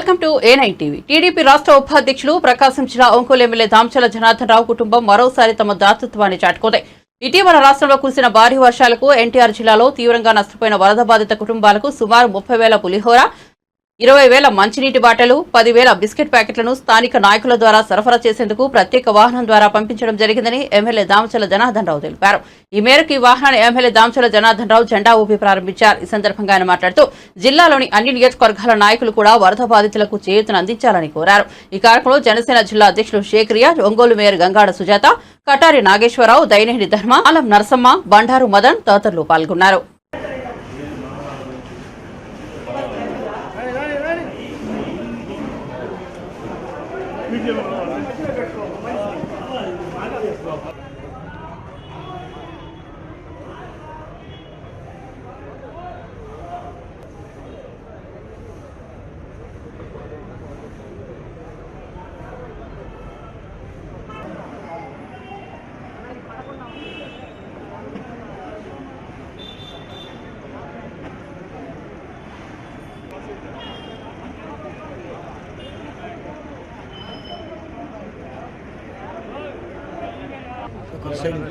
Welcome to ఏనై TV. TDP రాష్ట్ర ఉపాధ్యక్షులు ప్రకాశం జిల్లా ఒంగోలు ఎమ్మెల్యే దామచల జనార్దన్ రావు కుటుంబం మరోసారి తమ దాతృత్వాన్ని చాటుకుంది. ఇటీవల రాష్ట్రంలో కురిసిన భారీ వర్షాలకు ఎన్టీఆర్ జిల్లాలో తీవ్రంగా నష్టపోయిన వరద బాధిత కుటుంబాలకు సుమారు ముప్పై వేల పులిహోర ఇరవై వేల మంచినీటి బాటలు పదివేల బిస్కెట్ ప్యాకెట్లను స్థానిక నాయకుల ద్వారా సరఫరా చేసేందుకు ప్రత్యేక వాహనం ద్వారా పంపించడం జరిగిందని ఎమ్మెల్యే దామచల జనార్దన్ రావు తెలిపారు. ఈ మేరకు ఈ వాహనాన్ని ఎమ్మెల్యే దామచల జనార్దన్ రావు జెండా ఊపి ప్రారంభించారు. ఈ సందర్భంగా ఆయన మాట్లాడుతూ జిల్లాలోని అన్ని నియోజకవర్గాల నాయకులు కూడా వరద బాధితులకు చేయూతను అందించాలని కోరారు. ఈ కార్యక్రమంలో జనసేన జిల్లా అధ్యక్షులు షేక్ రియాజ్ ఒంగోలు మేయర్ గంగాడ సుజాత కటారి నాగేశ్వరరావు దైనేని ధర్మ ఆలం నరసమ్మ బండారు మదన్ తదితరులు పాల్గొన్నారు. Muy bien, కింద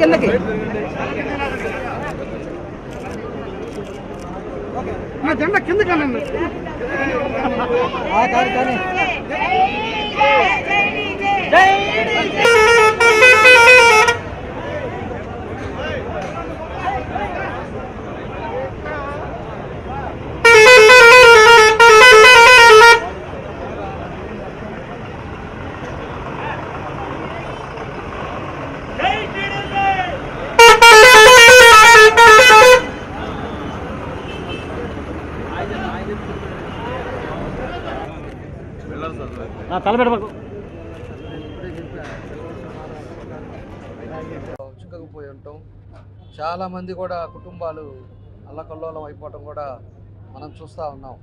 కిందకి నా జెండా కింద కనండి కానీ కానీ తలపెట్టబాకు చిక్కకపోయి ఉంటాం. చాలామంది కూడా కుటుంబాలు అల్లకల్లోలం అయిపోవటం కూడా మనం చూస్తూ ఉన్నాం.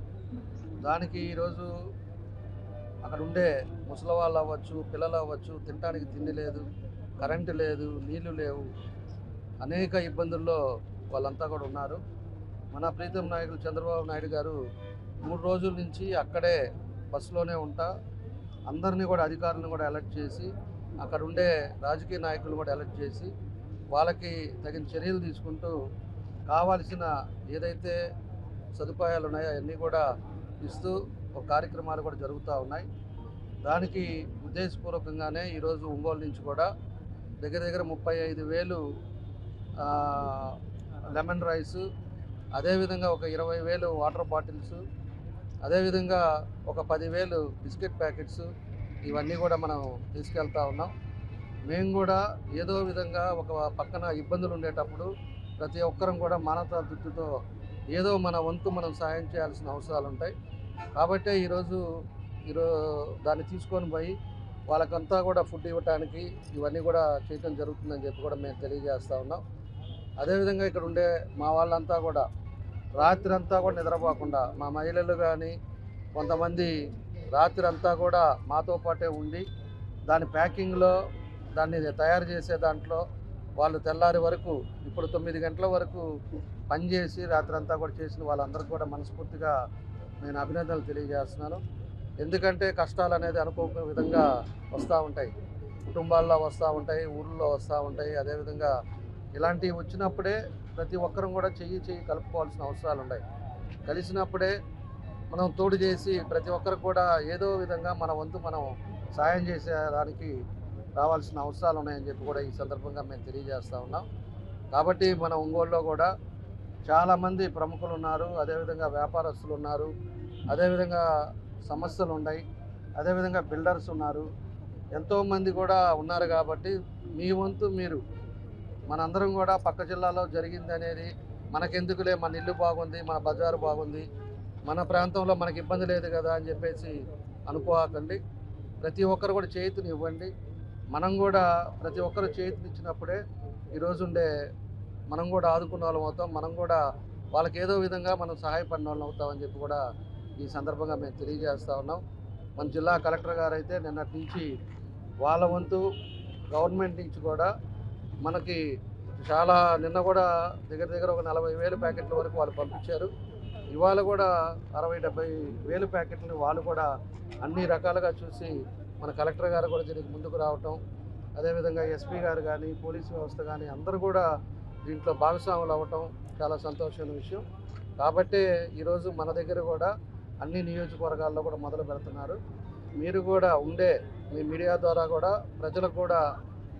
దానికి ఈరోజు అక్కడ ఉండే ముసలి వాళ్ళు అవ్వచ్చు పిల్లలు అవ్వచ్చు తినడానికి తిండి లేదు కరెంటు లేదు నీళ్ళు లేవు. అనేక ఇబ్బందుల్లో వాళ్ళంతా కూడా ఉన్నారు. మన ప్రీతం నాయకులు చంద్రబాబు నాయుడు గారు మూడు రోజుల నుంచి అక్కడే బస్సులోనే ఉంటా అందరినీ కూడా అధికారులను కూడా అలర్ట్ చేసి అక్కడ ఉండే రాజకీయ నాయకులు కూడా అలర్ట్ చేసి వాళ్ళకి తగిన చర్యలు తీసుకుంటూ కావాల్సిన ఏదైతే సదుపాయాలు ఉన్నాయో అవన్నీ కూడా ఇస్తూ ఒక కార్యక్రమాలు కూడా జరుగుతూ ఉన్నాయి. దానికి ఉద్దేశపూర్వకంగానే ఈరోజు ఒంగోలు నుంచి కూడా దగ్గర దగ్గర ముప్పై ఐదు వేలు లెమన్ రైస్ అదేవిధంగా ఒక ఇరవై వేలు వాటర్ బాటిల్స్ అదేవిధంగా ఒక పదివేలు బిస్కెట్ ప్యాకెట్స్ ఇవన్నీ కూడా మనం తీసుకెళ్తా ఉన్నాం. మేము కూడా ఏదో విధంగా ఒక పక్కన ఇబ్బందులు ఉండేటప్పుడు ప్రతి ఒక్కరం కూడా మానవతా దృష్టితో ఏదో మన వంతు మనం సాయం చేయాల్సిన అవసరాలు ఉంటాయి. కాబట్టే ఈరోజు ఈరో దాన్ని తీసుకొని పోయి వాళ్ళకంతా కూడా ఫుడ్ ఇవ్వటానికి ఇవన్నీ కూడా చేయటం జరుగుతుందని చెప్పి కూడా మేము తెలియజేస్తూ ఉన్నాం. అదేవిధంగా ఇక్కడ ఉండే మా వాళ్ళంతా కూడా రాత్రి అంతా కూడా నిద్రపోకుండా మా మహిళలు కానీ కొంతమంది రాత్రి అంతా కూడా మాతో పాటే ఉండి దాని ప్యాకింగ్లో దాన్ని తయారు చేసే దాంట్లో వాళ్ళు తెల్లారి వరకు ఇప్పుడు తొమ్మిది గంటల వరకు పనిచేసి రాత్రి అంతా కూడా చేసిన వాళ్ళందరికీ కూడా మనస్ఫూర్తిగా నేను అభినందనలు తెలియజేస్తున్నాను. ఎందుకంటే కష్టాలు అనేది అనుకోక విధంగా వస్తూ ఉంటాయి. కుటుంబాల్లో వస్తూ ఉంటాయి ఊళ్ళో వస్తూ ఉంటాయి. అదేవిధంగా ఇలాంటివి వచ్చినప్పుడే ప్రతి ఒక్కరం కూడా చెయ్యి చెయ్యి కలుపుకోవాల్సిన అవసరాలు ఉన్నాయి. కలిసినప్పుడే మనం తోడు చేసి ప్రతి ఒక్కరికి కూడా ఏదో విధంగా మన వంతు మనం సాయం చేసేదానికి రావాల్సిన అవసరాలు ఉన్నాయని చెప్పి కూడా ఈ సందర్భంగా మేము తెలియజేస్తూ ఉన్నాం. కాబట్టి మన ఒంగోలులో కూడా చాలామంది ప్రముఖులు ఉన్నారు అదేవిధంగా వ్యాపారస్తులు ఉన్నారు అదేవిధంగా సమస్యలు ఉన్నాయి అదేవిధంగా బిల్డర్స్ ఉన్నారు. ఎంతోమంది కూడా ఉన్నారు కాబట్టి మీ వంతు మీరు మనందరం కూడా పక్క జిల్లాలో జరిగింది అనేది మనకెందుకులే మన ఇల్లు బాగుంది మన బజారు బాగుంది మన ప్రాంతంలో మనకి ఇబ్బంది లేదు కదా అని చెప్పేసి అనుకోకండి. ప్రతి ఒక్కరు కూడా చేతిని ఇవ్వండి. మనం కూడా ప్రతి ఒక్కరు చేతిని ఇచ్చినప్పుడే ఈరోజు ఉండే మనం కూడా ఆదుకున్న వాళ్ళం అవుతాం. మనం కూడా వాళ్ళకి ఏదో విధంగా మనం సహాయపడిన వాళ్ళం అవుతామని చెప్పి కూడా ఈ సందర్భంగా మేము తెలియజేస్తూ ఉన్నాం. మన జిల్లా కలెక్టర్ గారు అయితే నిన్నటి నుంచి వాళ్ళ వంతు గవర్నమెంట్ నుంచి కూడా మనకి చాలా నిన్న కూడా దగ్గర దగ్గర ఒక నలభై వేల ప్యాకెట్ల వరకు వాళ్ళు పంపించారు. ఇవాళ కూడా అరవై డెబ్బై వేలు ప్యాకెట్లను వాళ్ళు కూడా అన్ని రకాలుగా చూసి మన కలెక్టర్ గారు కూడా దీనికి ముందుకు రావటం అదేవిధంగా ఎస్పీ గారు కానీ పోలీస్ వ్యవస్థ కానీ అందరూ కూడా దీంట్లో భాగస్వాములు అవ్వటం చాలా సంతోషమైన విషయం. కాబట్టే ఈరోజు మన దగ్గర కూడా అన్ని నియోజకవర్గాల్లో కూడా మొదలు పెడుతున్నారు. మీరు కూడా ఉండే మీ మీడియా ద్వారా కూడా ప్రజలకు కూడా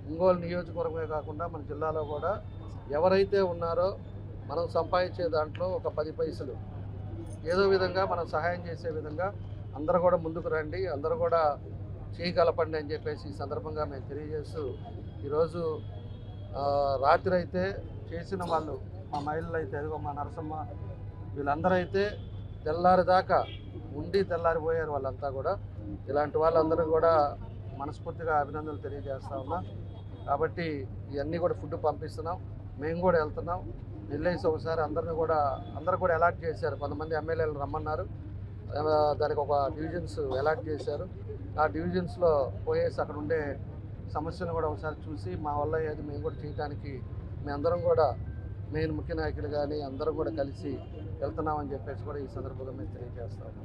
ఒంగోలు నియోజకవర్గమే కాకుండా మన జిల్లాలో కూడా ఎవరైతే ఉన్నారో మనం సంపాదించే దాంట్లో ఒక పది పైసలు. ఏదో విధంగా మనం సహాయం చేసే విధంగా అందరూ కూడా ముందుకు రండి అందరూ కూడా చేయగలపండి అని చెప్పేసి ఈ సందర్భంగా మేము తెలియజేస్తూ ఈరోజు రాత్రి అయితే చేసిన వాళ్ళు మా మహిళలు అయితే అదిగో మా నరసమ్మ వీళ్ళందరూ అయితే తెల్లారిదాకా ఉండి తెల్లారిపోయారు వాళ్ళంతా కూడా. ఇలాంటి వాళ్ళందరూ కూడా మనస్ఫూర్తిగా అభినందనలు తెలియజేస్తా ఉన్నా. కాబట్టి ఇవన్నీ కూడా ఫుడ్ పంపిస్తున్నాం. మేము కూడా వెళ్తున్నాం. వెళ్ళేసి ఒకసారి అందరిని కూడా అందరు కూడా అలాట్ చేశారు. కొంతమంది ఎమ్మెల్యేలు రమ్మన్నారు. దానికి ఒక డివిజన్స్ అలాట్ చేశారు. ఆ డివిజన్స్లో పోయేసి అక్కడ ఉండే సమస్యను కూడా ఒకసారి చూసి మా వల్ల ఏది మేము కూడా చేయడానికి మేము అందరం కూడా మెయిన్ ముఖ్య నాయకులు కానీ అందరం కూడా కలిసి వెళ్తున్నామని చెప్పేసి కూడా ఈ సందర్భంగా మేము తెలియజేస్తాము.